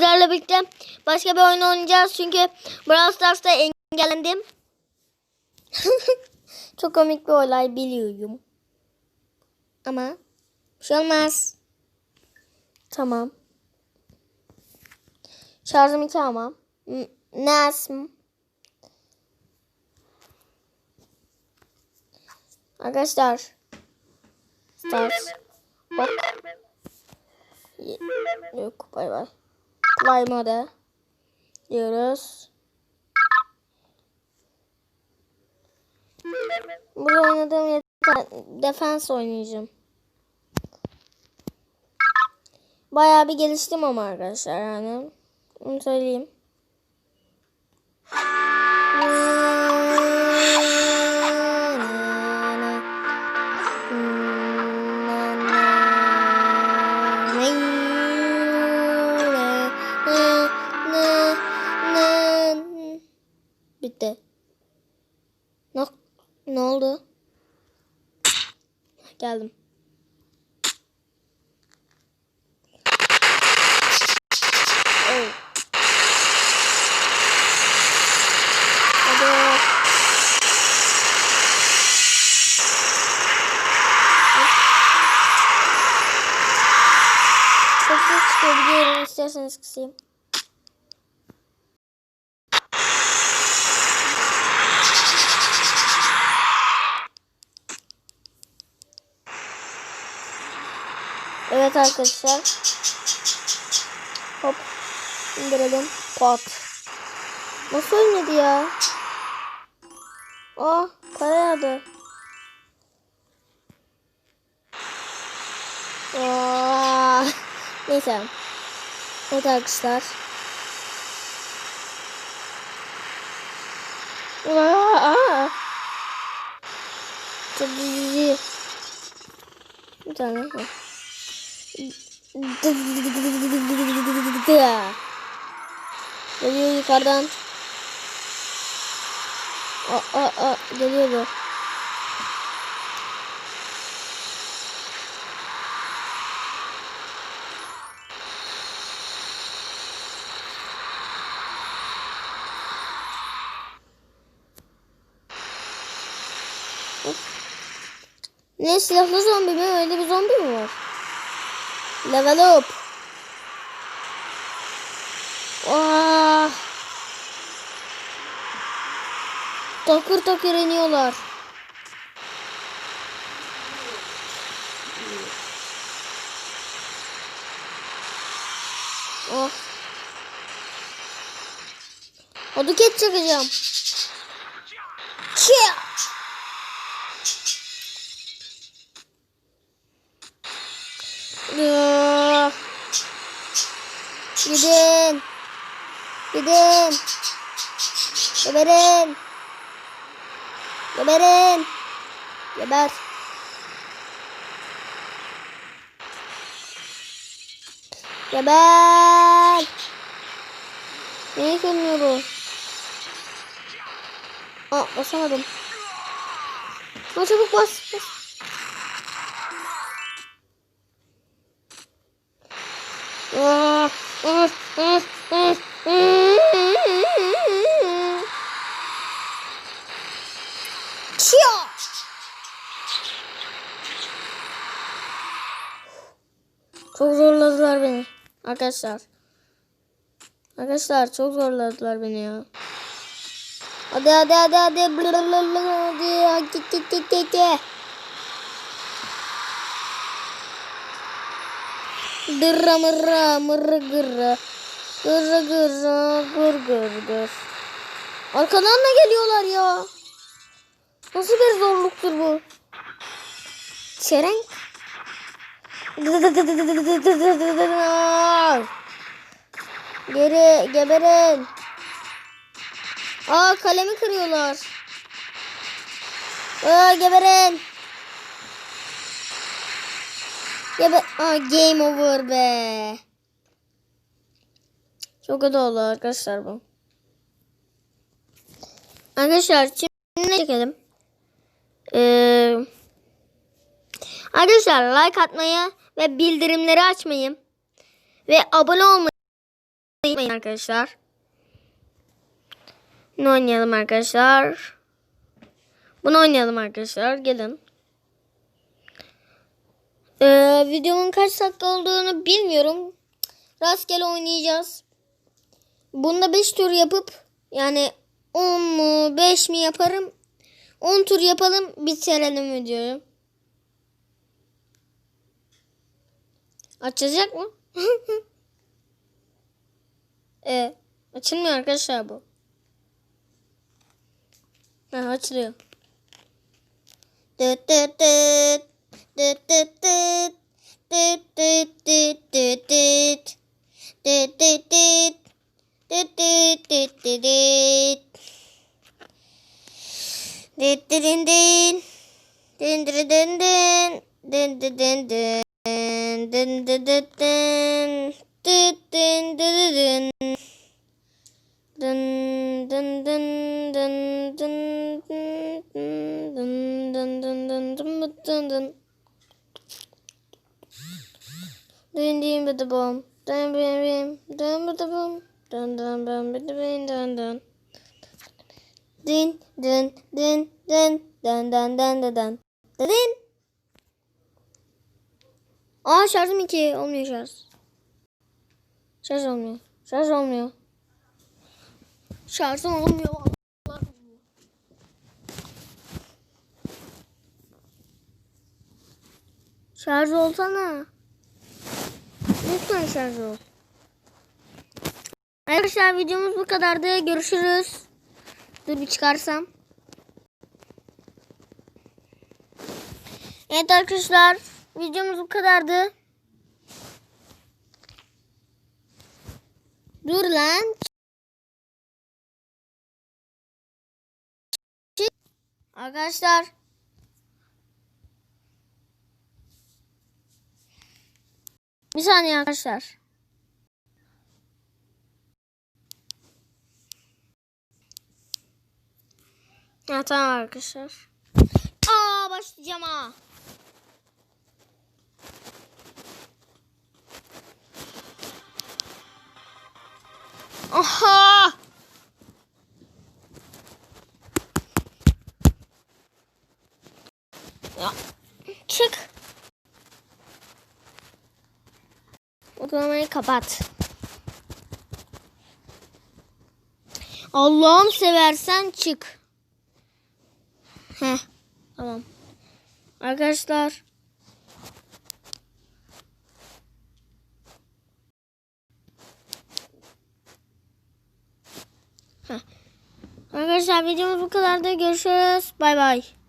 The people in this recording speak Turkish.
sizlerle birlikte başka bir oyun oynayacağız. Çünkü Brawl Stars'ta engellendim. Çok komik bir olay biliyorum. Ama bir şey olmaz. Tamam. Şarjım 2 ama. Nasıl? Arkadaşlar. Hop. Ye- Yok bay bay. Play mode. Diyoruz. Burada oynadığım yeter. Defense oynayacağım. Bayağı bir geliştim ama arkadaşlar yani. Onu söyleyeyim. Bitti. Ne, ne oldu? Geldim. Oh. Hadi. Çok çok çıkıyor biliyorum. İsterseniz kısayım. Evet arkadaşlar. Hop. indirelim. Pat. Nasıl ölmedi ya? Ah para yağdı. Aa, neyse. Evet arkadaşlar. Aa, çok iyi. Bir tane. Geliyor yukarıdan. Aa, aa, aa, geliyor bu. Ne silahlı zombi mi? Öyle bir zombi mi var? Level up. Aa. Takır takır iniyorlar. Oh. Aduket çakacağım. Chia. Ya. Gidin. Gidin. Geberin. Geberin. Geber. Geber. Niye kırmıyor bu? Aa basamadım. Ha, çabuk bas. bas. Chia! Çok zorladılar beni. Arkadaşlar. Arkadaşlar çok zorladılar beni ya. Hadi hadi hadi hadi. Hadi. Hadi. Hadi. Hadi. Hadi. Dırra mırra mırra gırra. Gırra gırra gır gır gır. Arkadan da geliyorlar ya. Nasıl bir zorluktur bu? Çerenk. Geri geberin. Aa kalemi kırıyorlar. Aa geberin. Gebe Aa game over be. Çok kötü oldu arkadaşlar bu. Arkadaşlar şimdi ne çekelim? Ee, arkadaşlar like atmayı ve bildirimleri açmayı ve abone olmayı unutmayın arkadaşlar. Bunu oynayalım arkadaşlar. Bunu oynayalım arkadaşlar. Gelin. Ee, videonun kaç dakika olduğunu bilmiyorum. Rastgele oynayacağız. Bunda 5 tur yapıp yani 10 mu 5 mi yaparım. 10 tur yapalım bitirelim videoyu. Açacak mı? e, açılmıyor arkadaşlar bu. Ha, açılıyor. Dıt dıt dıt. Dıt dıt. Dıt dıt dıt dıt dıt. Dıt dıt dıt. Dıt dıt dıt dıt dıt. Dıt dıt din din. Din din din din. Din din din din. Din din din din din din din. Dın dın dın dın dın dın dın dın dın dın dın dın dın bıdı bom. Dön bim bim. Dön bıdı bom. Dön dön dön bıdı bim dön dön. Din din din din. Dön dön dön dön dön. Din. Aa şarjım iki. Olmuyor şarj. Şarj olmuyor. Şarj olmuyor. Şarjım olmuyor. Şarj olsana. Lütfen şarj ol. Arkadaşlar videomuz bu kadardı. Görüşürüz. Dur bir çıkarsam. Evet arkadaşlar videomuz bu kadardı. Dur lan. Arkadaşlar. Bir saniye arkadaşlar. Ya tamam arkadaşlar. Aa başlayacağım ha. Aha! Ya çık. Uygulamayı kapat. Allah'ım seversen çık. Heh, tamam. Arkadaşlar. Heh. Arkadaşlar videomuz bu kadar da görüşürüz. Bay bay.